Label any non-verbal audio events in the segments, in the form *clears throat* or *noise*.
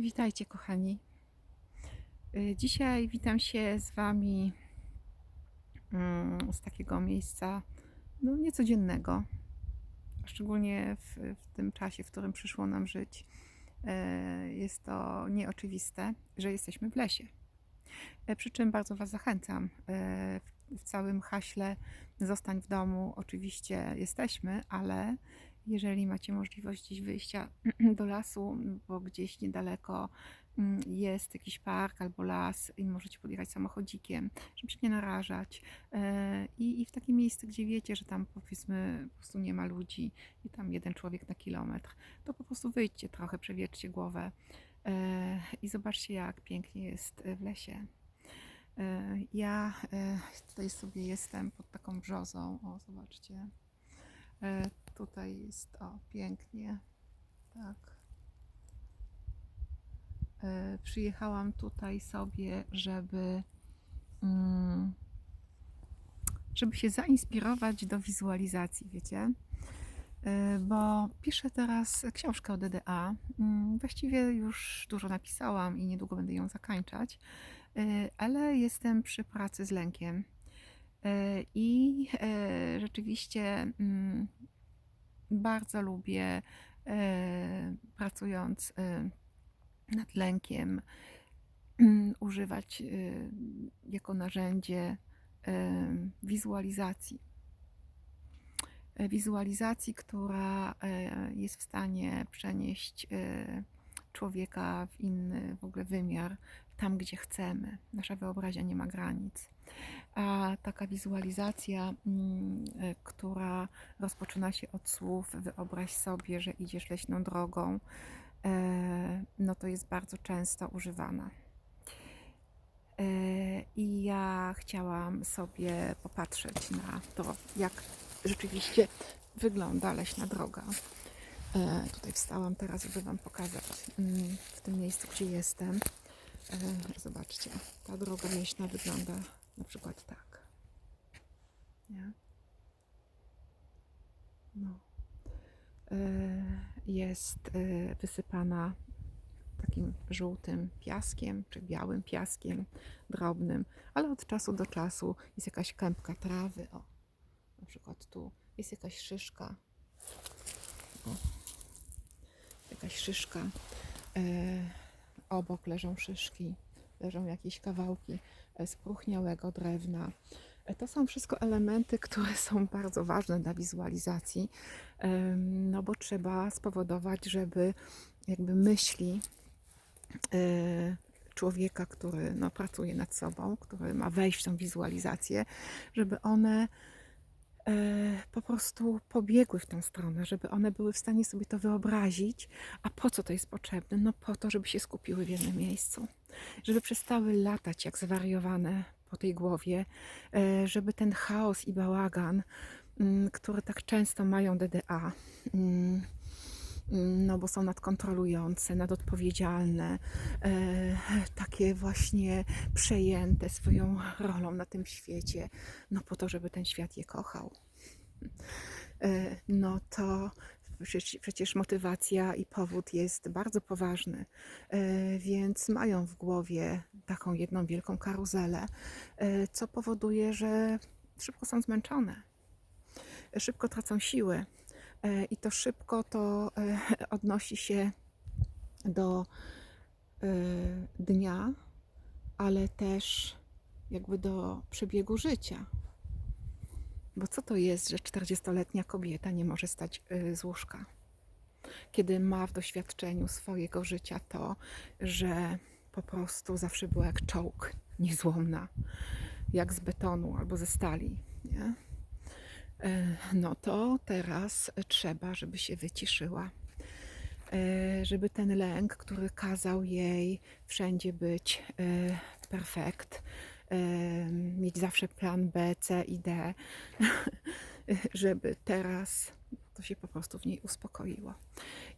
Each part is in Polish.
Witajcie, kochani. Y, Dzisiaj witam się z Wami mm, z takiego miejsca no, niecodziennego, szczególnie w, w tym czasie, w którym przyszło nam żyć. E, Jest to nieoczywiste, że jesteśmy w lesie. E, Przy czym bardzo Was zachęcam. w całym haśle zostań w domu oczywiście jesteśmy, ale jeżeli macie możliwość gdzieś wyjścia *clears throat* do lasu, bo gdzieś niedaleko mm, jest jakiś park albo las i możecie podjechać samochodzikiem, żeby się nie narażać. E, I, I w takie miejsce, gdzie wiecie, że tam powiedzmy po prostu nie ma ludzi i tam jeden człowiek na kilometr, to po prostu wyjdźcie trochę, przewietrzcie głowę e, i zobaczcie, jak pięknie jest w lesie. E, Ja e, tutaj sobie jestem pod taką brzozą. O, zobaczcie. Tutaj jest, o, pięknie. Tak. E, Przyjechałam tutaj sobie, żeby, mm, żeby się zainspirować do wizualizacji, wiecie? E, Bo piszę teraz książkę o DDA. Mm, Właściwie już dużo napisałam i niedługo będę ją zakończać, E, ale jestem przy pracy z lękiem. I rzeczywiście mm, bardzo lubię, e, pracując e, nad lękiem, mm, używać e, jako narzędzie wizualizacji. Wizualizacji, która jest w stanie przenieść człowieka w inny w ogóle wymiar, tam gdzie chcemy. Nasza wyobraźnia nie ma granic. A taka wizualizacja, mm, e, która rozpoczyna się od słów, wyobraź sobie, że idziesz leśną drogą, e, no to jest bardzo często używana. E, I ja chciałam sobie popatrzeć na to, jak rzeczywiście wygląda leśna droga. E, Tutaj wstałam teraz, żeby Wam pokazać mm, w tym miejscu, gdzie jestem. Zobaczcie, ta droga leśna wygląda na przykład tak. Nie? No. E, Jest e, wysypana takim żółtym piaskiem, czy białym piaskiem drobnym, ale od czasu do czasu jest jakaś kępka trawy. O, na przykład tu jest jakaś szyszka. O, jakaś szyszka. E, obok leżą szyszki, leżą jakieś kawałki e, spróchniałego drewna. E, To są wszystko elementy, które są bardzo ważne dla wizualizacji, no bo trzeba spowodować, żeby jakby myśli e, człowieka, który no, pracuje nad sobą, który ma wejść w tą wizualizację, żeby one e, po prostu pobiegły w tą stronę, żeby one były w stanie sobie to wyobrazić. A po co to jest potrzebne? No po to, żeby się skupiły w jednym miejscu, żeby przestały latać jak zwariowane po tej głowie, e, żeby ten chaos i bałagan, mm, które tak często mają DDA, mm, no bo są nadkontrolujące, nadodpowiedzialne, e, takie właśnie przejęte swoją rolą na tym świecie, no po to, żeby ten świat je kochał. E, No to przecież, motywacja i powód jest bardzo poważny, e, więc mają w głowie taką jedną wielką karuzelę, co powoduje, że szybko są zmęczone, szybko tracą siły i to szybko to e, *laughs* odnosi się do e, dnia, ale też jakby do przebiegu życia. Bo co to jest, że 40-letnia kobieta nie może stać z łóżka? Kiedy ma w doświadczeniu swojego życia to, że po prostu zawsze była jak czołg, niezłomna, jak z betonu albo ze stali, nie? E, No to teraz trzeba, żeby się wyciszyła. E, Żeby ten lęk, który kazał jej wszędzie być e, perfekt, mieć zawsze plan B, C i D, *laughs* żeby teraz to się po prostu w niej uspokoiło.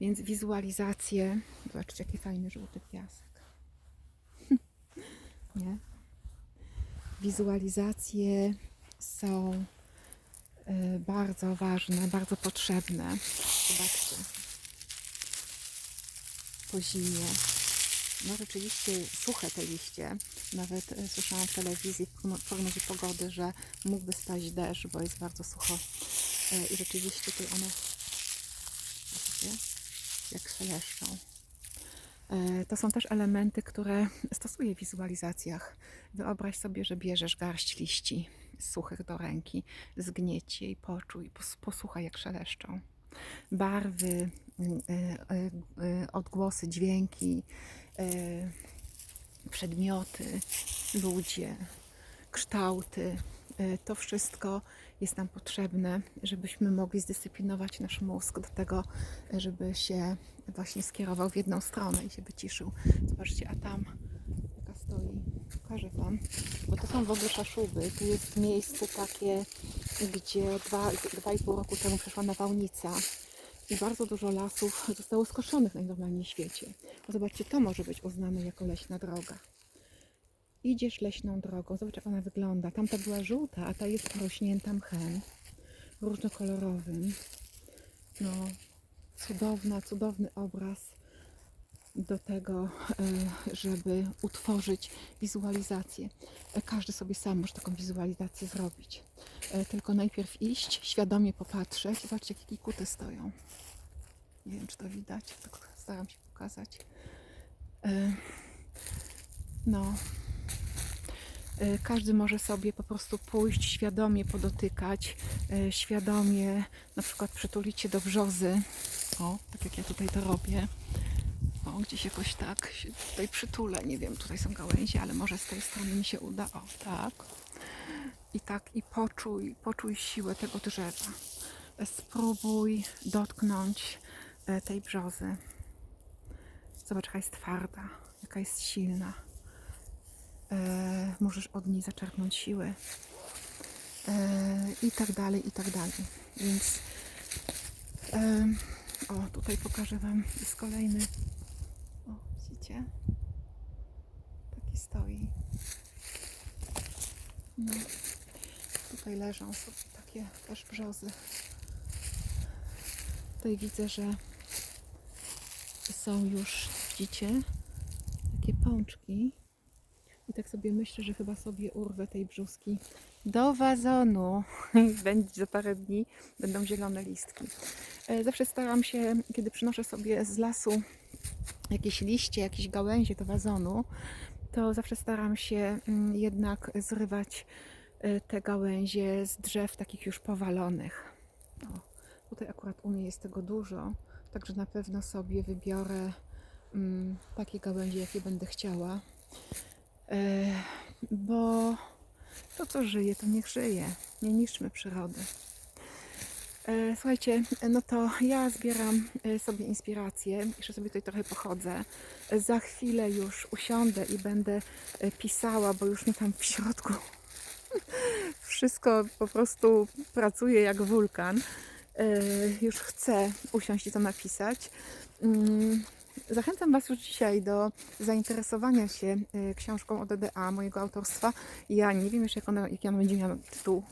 Więc wizualizacje, zobaczcie jaki fajny żółty piasek. *laughs* Nie? Wizualizacje są bardzo ważne, bardzo potrzebne. Zobaczcie. Po zimie no rzeczywiście suche te liście. Nawet e, słyszałam w telewizji w progno- prognozie pogody, że mógłby spaść deszcz, bo jest bardzo sucho. E, I rzeczywiście tutaj one widzicie, jak szeleszczą. E, To są też elementy, które stosuję w wizualizacjach. Wyobraź sobie, że bierzesz garść liści suchych do ręki, zgnieć je i poczuj, pos- posłuchaj jak szeleszczą. Barwy, mm, e, e, e, odgłosy, dźwięki, przedmioty, ludzie, kształty. To wszystko jest nam potrzebne, żebyśmy mogli zdyscyplinować nasz mózg do tego, żeby się właśnie skierował w jedną stronę i się wyciszył. Zobaczcie, a tam pokażę Wam, bo to są w ogóle Kaszuby. Tu jest miejsce takie, gdzie dwa, dwa i pół roku temu przeszła nawałnica i bardzo dużo lasów zostało skoszonych najnormalniej w świecie. Bo zobaczcie, to może być uznane jako leśna droga. Idziesz leśną drogą, zobacz jak ona wygląda. Tamta była żółta, a ta jest porośnięta mchem różnokolorowym. No, cudowna, cudowny obraz do tego, e, żeby utworzyć wizualizację. E, Każdy sobie sam może taką wizualizację zrobić. E, Tylko najpierw iść, świadomie popatrzeć. Zobaczcie, jakie kuty stoją. Nie wiem, czy to widać, tylko staram się pokazać. No. Każdy może sobie po prostu pójść, świadomie podotykać, świadomie na przykład przytulić się do brzozy. O, tak jak ja tutaj to robię. O, gdzieś jakoś tak się tutaj przytulę. Nie wiem, tutaj są gałęzie, ale może z tej strony mi się uda. O, tak. I tak, i poczuj, poczuj siłę tego drzewa. E, Spróbuj dotknąć e, tej brzozy. Zobacz, jaka jest twarda, jaka jest silna. E, możesz od niej zaczerpnąć siły. E, I tak dalej, i tak dalej. Więc em, o, tutaj pokażę Wam jest kolejny. Widzicie? Taki stoi. No. Tutaj leżą sobie takie też brzozy. Tutaj widzę, że są już, widzicie, takie pączki. I tak sobie myślę, że chyba sobie urwę tej brzuski do wazonu. *laughs* Będzie za parę dni, będą zielone listki. E, Zawsze staram się, kiedy przynoszę sobie z lasu jakieś liście, jakieś gałęzie do wazonu, to zawsze staram się mm, jednak zrywać e, te gałęzie z drzew takich już powalonych. O, tutaj akurat u mnie jest tego dużo, także na pewno sobie wybiorę mm, takie gałęzie, jakie będę chciała. E, bo to, co żyje, to niech żyje. Nie niszczmy przyrody. E, Słuchajcie, no to ja zbieram e, sobie inspirację, jeszcze sobie tutaj trochę pochodzę. Za chwilę już usiądę i będę e, pisała, bo już mi tam w środku *laughs* wszystko po prostu pracuje jak wulkan. Już chcę usiąść i to napisać. Mm, Zachęcam Was już dzisiaj do zainteresowania się książką o DDA, mojego autorstwa. Ja nie wiem jeszcze, jak ona, jaki ona będzie miała tytuł.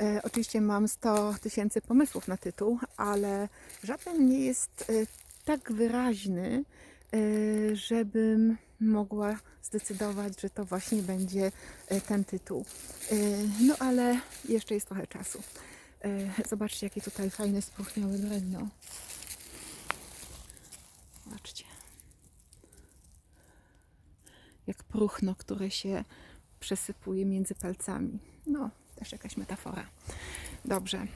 E, oczywiście mam 100 tysięcy pomysłów na tytuł, ale żaden nie jest e, tak wyraźny, e, żebym mogła zdecydować, że to właśnie będzie ten tytuł. No ale jeszcze jest trochę czasu. Zobaczcie, jakie tutaj fajne, spróchniałe drewno. Zobaczcie. Jak próchno, które się przesypuje między palcami. No, też jakaś metafora. Dobrze.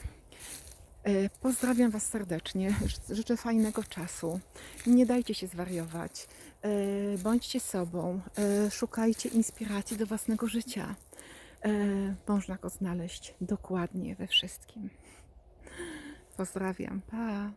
E, Pozdrawiam Was serdecznie. Ży- Życzę fajnego czasu. Nie dajcie się zwariować. E, Bądźcie sobą. E, Szukajcie inspiracji do własnego życia. Można go znaleźć dokładnie we wszystkim. Pozdrawiam. Pa.